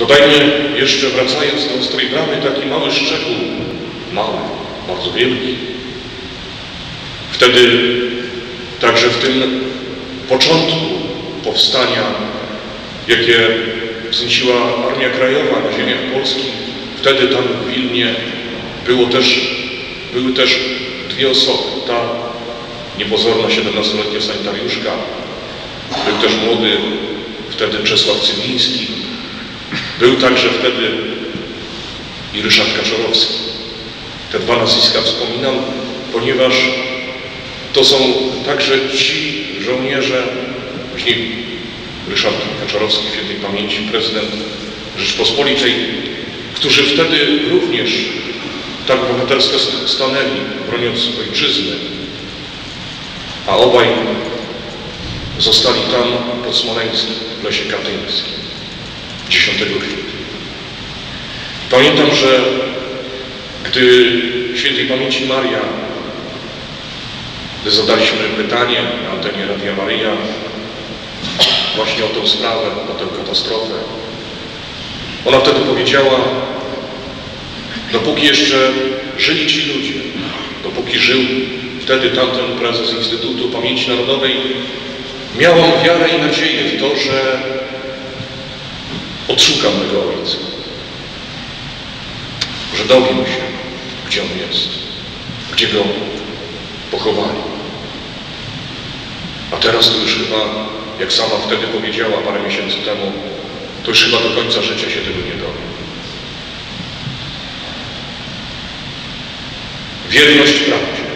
Dodajmy jeszcze, wracając do Ostrej Bramy, taki mały szczegół, mały, bardzo wielki. Wtedy także w tym początku powstania, jakie wznieciła Armia Krajowa na ziemiach polskich, wtedy tam w Wilnie było też, były też dwie osoby. Ta niepozorna 17-letnia sanitariuszka, był też młody wtedy Czesław Cymiński, był także wtedy i Ryszard Kaczorowski. Te dwa nazwiska wspominam, ponieważ to są także ci żołnierze, później Ryszard Kaczorowski, świętej pamięci, prezydent Rzeczpospolitej, którzy wtedy również tak bohatersko stanęli, broniąc ojczyzny, a obaj zostali tam pod Smoleńskiem, w lesie katyńskim 10 kwietnia. Pamiętam, że gdy świętej pamięci Maria, gdy zadaliśmy pytanie na antenie Radia Maryja właśnie o tę sprawę, o tę katastrofę, ona wtedy powiedziała, dopóki jeszcze żyli ci ludzie, dopóki żył wtedy tamten prezes Instytutu Pamięci Narodowej, miałam wiarę i nadzieję w to, że odszukam mego ojca, że dowiem się, gdzie on jest, gdzie go pochowali. A teraz to już chyba, jak sama wtedy powiedziała parę miesięcy temu, to już chyba do końca życia się tego nie dowie. Wierność prawdzie.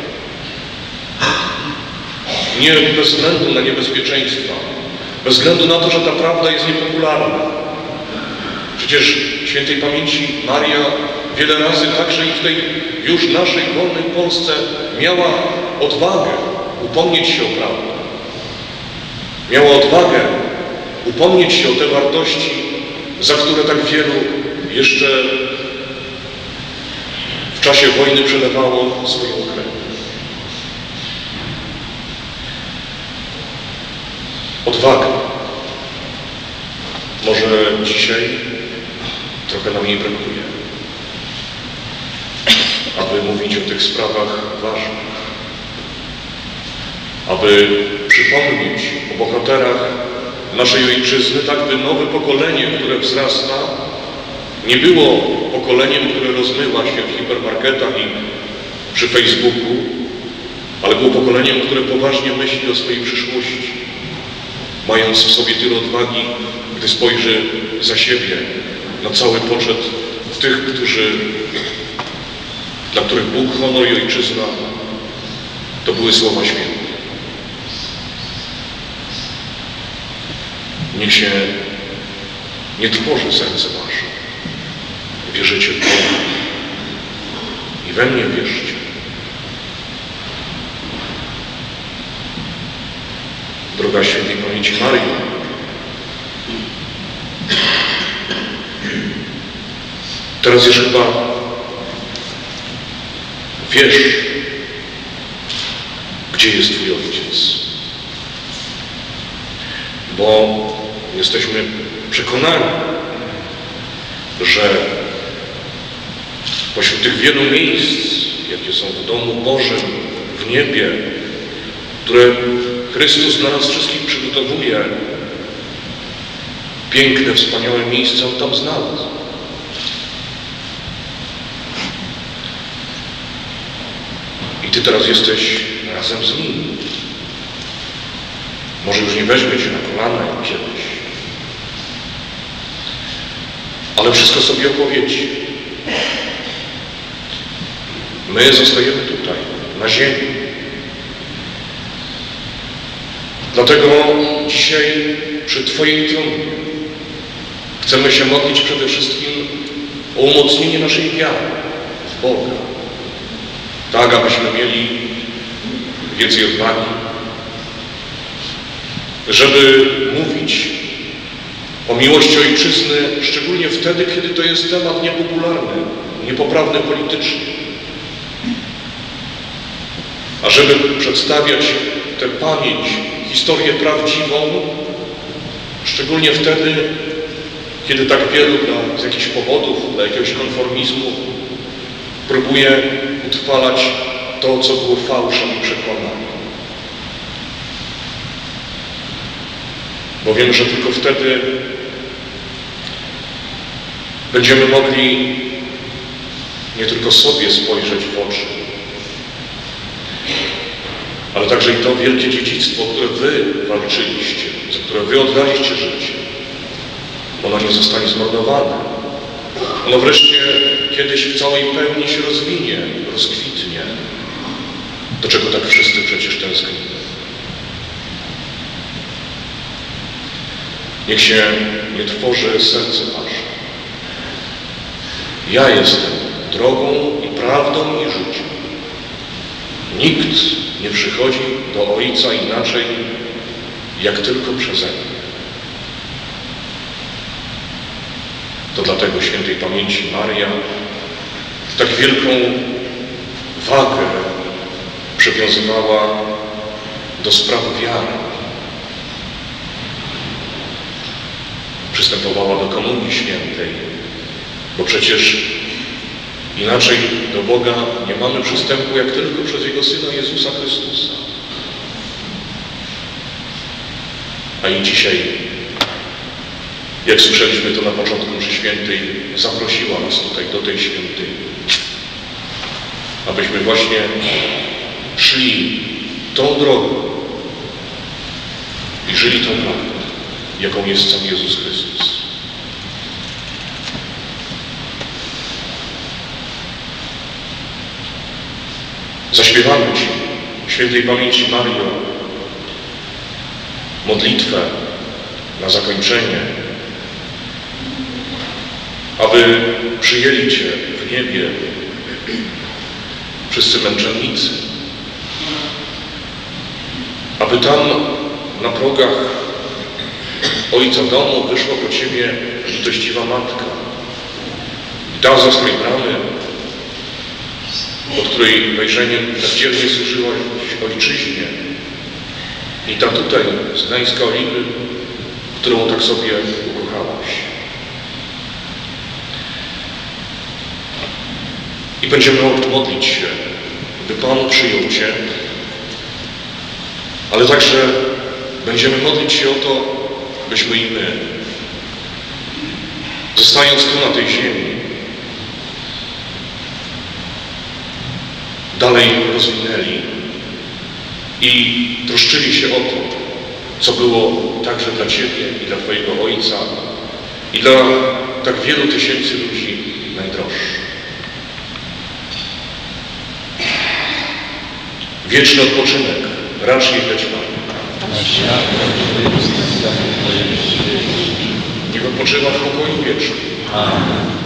Nie bez względu na niebezpieczeństwa, bez względu na to, że ta prawda jest niepopularna. Przecież świętej pamięci Maria wiele razy także i w tej już naszej wolnej Polsce miała odwagę upomnieć się o prawdę. Miała odwagę upomnieć się o te wartości, za które tak wielu jeszcze w czasie wojny przelewało swoją krew. Odwaga. Może dzisiaj trochę nam jej brakuje, aby mówić o tych sprawach ważnych, aby przypomnieć o bohaterach naszej ojczyzny, tak by nowe pokolenie, które wzrasta, nie było pokoleniem, które rozmywa się w hipermarketach i przy Facebooku, ale było pokoleniem, które poważnie myśli o swojej przyszłości, mając w sobie tyle odwagi, gdy spojrzy za siebie na cały poczet tych, którzy, dla których Bóg, honor i ojczyzna to były słowa święte. Niech się nie trwoży serce wasze. Wierzycie w Boga i we mnie wierzcie. Droga Świętej Pamięci Marii, teraz już chyba wiesz, gdzie jest Twój Ojciec. Bo jesteśmy przekonani, że pośród tych wielu miejsc, jakie są w domu Bożym, w niebie, które Chrystus dla nas wszystkich przygotowuje, piękne, wspaniałe miejsce On tam znalazł. Ty teraz jesteś razem z Nim. Może już nie weźmie Cię na kolana jak kiedyś, ale wszystko sobie opowiedz. My zostajemy tutaj, na ziemi. Dlatego dzisiaj przy Twojej trumnie chcemy się modlić przede wszystkim o umocnienie naszej wiary w Boga. Tak, abyśmy mieli więcej odwagi, żeby mówić o miłości ojczyzny, szczególnie wtedy, kiedy to jest temat niepopularny, niepoprawny politycznie. A żeby przedstawiać tę pamięć, historię prawdziwą, szczególnie wtedy, kiedy tak wielu dla, z jakichś powodów, dla jakiegoś konformizmu próbuje utrwalać to, co było fałszem i przekonaniem. Bo wiem, że tylko wtedy będziemy mogli nie tylko sobie spojrzeć w oczy, ale także i to wielkie dziedzictwo, które Wy walczyliście, za które Wy oddaliście życie. Ono nie zostanie zmarnowane. Ono wreszcie kiedyś w całej pełni się rozwinie, rozkwitnie, do czego tak wszyscy przecież tęsknimy. Niech się nie tworzy serce Wasze. Ja jestem drogą i prawdą i życiem. Nikt nie przychodzi do Ojca inaczej, jak tylko przeze mnie. To dlatego świętej pamięci Maria tak wielką wagę przywiązywała do spraw wiary. Przystępowała do Komunii Świętej, bo przecież inaczej do Boga nie mamy przystępu jak tylko przez Jego Syna Jezusa Chrystusa. A i dzisiaj, jak słyszeliśmy to na początku mszy świętej, zaprosiła nas tutaj do tej świątyni, abyśmy właśnie szli tą drogą i żyli tą prawdą, jaką jest sam Jezus Chrystus. Zaśpiewamy Ci, świętej pamięci Mario, modlitwę na zakończenie, aby przyjęli Cię w niebie. Wszyscy męczennicy, aby tam na progach Ojca domu wyszła po Ciebie litościwa Matka. I tam z ostrej bramy pod której wejrzeniem tak dzielnie służyłaś ojczyźnie. I ta tutaj, z Gdańska Oliwy, którą tak sobie I będziemy modlić się, by Pan przyjął Cię, ale także będziemy modlić się o to, byśmy i my, zostając tu na tej ziemi, dalej rozwinęli i troszczyli się o to, co było także dla Ciebie i dla Twojego Ojca i dla tak wielu tysięcy ludzi najdroższy. Wieczny odpoczynek raczej dać Panie. Niech odpoczywa w pokoju wiecznym. Amen.